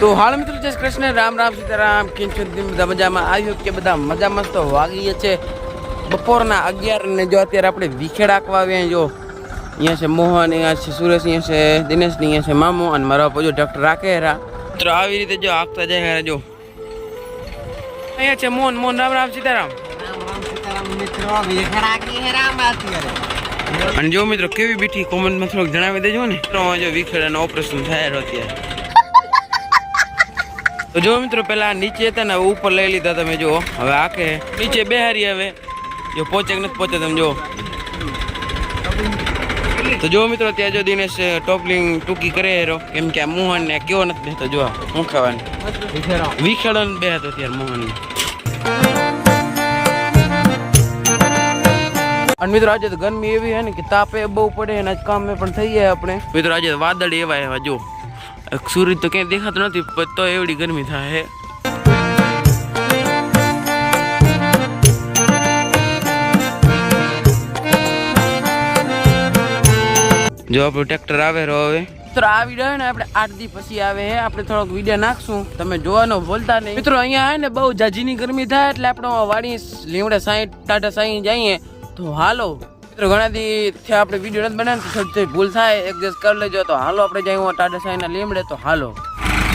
તો હાલ મિત્રો, જય કૃષ્ણ. રામ રામ, સીતારામ. છો? બધા મજામાં? આવ્યો કે બધા મજામાં તો વાગીએ છે. બપોરના અગિયાર ને જો અત્યારે આપણે વિખેડ આંકવા આવ્યા જો. અહીંયા છે મોહન, અહીંયા છે સુરેશ, અહીંયા છે દિનેશ અહીંયા છે મામો અને મારા બાપુ જો ડૉક્ટર રાખે હેરા મિત્રો, આવી રીતે જો આંકતા જાય હેરા જો. અહીંયા છે મોહન. મોહન, રામ રામ, સીતારામ. અને જો મિત્રો, કેવી બીઠી કોમેન્ટમાં થોડુંક જણાવી દેજો ને. જો વિખેડ ઓપરેશન થાય અત્યારે. તો જો મિત્રો પેલા નીચે હતા ને, ઉપર લઈ લીધા તમે જો હવે આખે નીચે બેહારી હવે. જો પહોંચે નથી પહોંચે તમે જો તો જો મિત્રો, ત્યાં જો દિનેશ ટોપલિંગ ટૂંકી કરે હેરો કેમ કે આ મોહન ને કેવો નથી બેહતો જો હું ખાવાની? વિખેડો ને બેહતો ત્યારે મોહન અને મિત્રો, આજે તો ગરમી એવી હે ને કે તાપે બહુ પડે અને આજ કામે પણ થઈ જાય આપણે. મિત્રો, આજે વાદળ એવા એવા જો સૂરજ તો ક્યાંય દેખાતો નથી, પણ તો એવડી ગરમી થાય હે. જો આપણું ટ્રેક્ટર આવે રહ્યો હવે. મિત્રો આ વીડિયો ને આપણે આઠ દી પછી આવે હે. આપણે થોડોક વીડિયો નાખશું. તમે જોવાનો ભૂલતા નહીં. મિત્રો, અહીંયા આવે ને બહુ જાજીની ગરમી થાય, એટલે આપણે વાડી લીમડે સાઈઠ ટાટા સાઈ જઈએ. તો હાલો. મિત્રો, ઘણા દી થી આપણે વીડિયો નથી બનાવે તો ભૂલ થાય. એક દિવસ કરી લેજો. તો હાલો, આપણે જઈએ ટાટા સાઈ ના લીમડે. તો હાલો.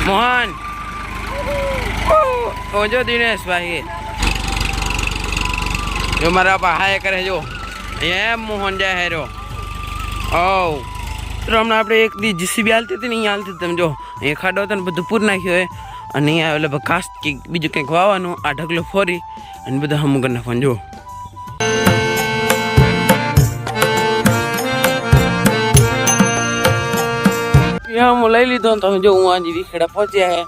મોહન! ઓ જો દિનેશભાઈ. જો મારા પા હાય કરે જો. એમ મોહન જાય હેરો ઓ તો હમણાં આપણે એક દી જીસીબી હાલતી હતી ને અહીંયા હાલતી તમે જો, અહીંયા ખાડો હતો ને બધું પૂર નાખ્યો હોય. અને અહીંયા લગભગ ઘાસ કે બીજું કંઈક વાવવાનું, આ ઢગલો ફોરી. અને બધા હમું કરી નાખવાનું જો. ત્યાં હું લઈ લીધો ને તમે જો હું આજે વિખેડા પહોંચ્યા હે.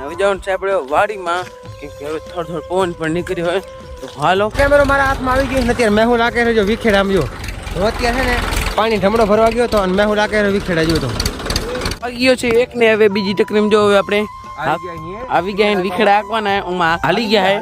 હવે જવાનું છે આપણે વાડીમાં. કેમ કે હવે થોડો થોડો પવન પણ નીકળ્યો હોય. તો હાલો. કેમેરો મારા હાથમાં આવી ગયો અત્યારે મેં હું લાગે રહ્યો જો વિખેડ આમ જો અત્યારે છે ને પાણી ઢમડો ભરવા ગયો તો અને મેહુલ લાગે રહ્યો વિખેડા જોયો તો આવી ગયો છે એક ને હવે બીજી ટકરીમ જો હવે આપણે આવી ગયા. હે વિખેડા આંકવાના હે. ઉમાં હાલી ગયા હે.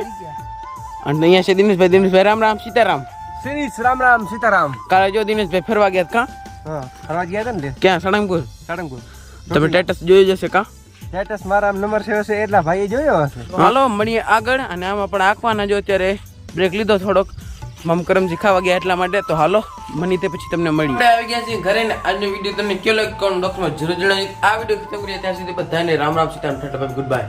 અને અહીંયા છે દિનેશભાઈ. દિનેશભાઈ રામ રામ સીતારામ. શ્રી રામ રામ સીતારામ. કાલે જો દિનેશભાઈ ફરવા ગયા કા હા ફરવા ગયા હતા ને ક્યાં? સળંગપુર? સાળંગપુર. તમે સ્ટેટસ જોઈ જશે કા? સ્ટેટસ મારા નંબર છે હશે એટલા ભાઈએ જોયો હશે. હાલો મળીએ આગળ અને આમાં પણ આંકવાના જો અત્યારે. બ્રેક લીધો થોડોક. મમ કરમજી ખાવા ગયા એટલા માટે. તો હાલો મની તે પછી તમને મળી આપણે આવી ગયા છીએ ઘરે ને આજનો વીડિયો તમને કેવો લાગ્યો કોમેન્ટ બોક્સમાં જરૂર જણાવી આ વીડિયો ખતમ કરીએ ત્યાં સુધી બધાને Ram Ram Sitaram tata good bye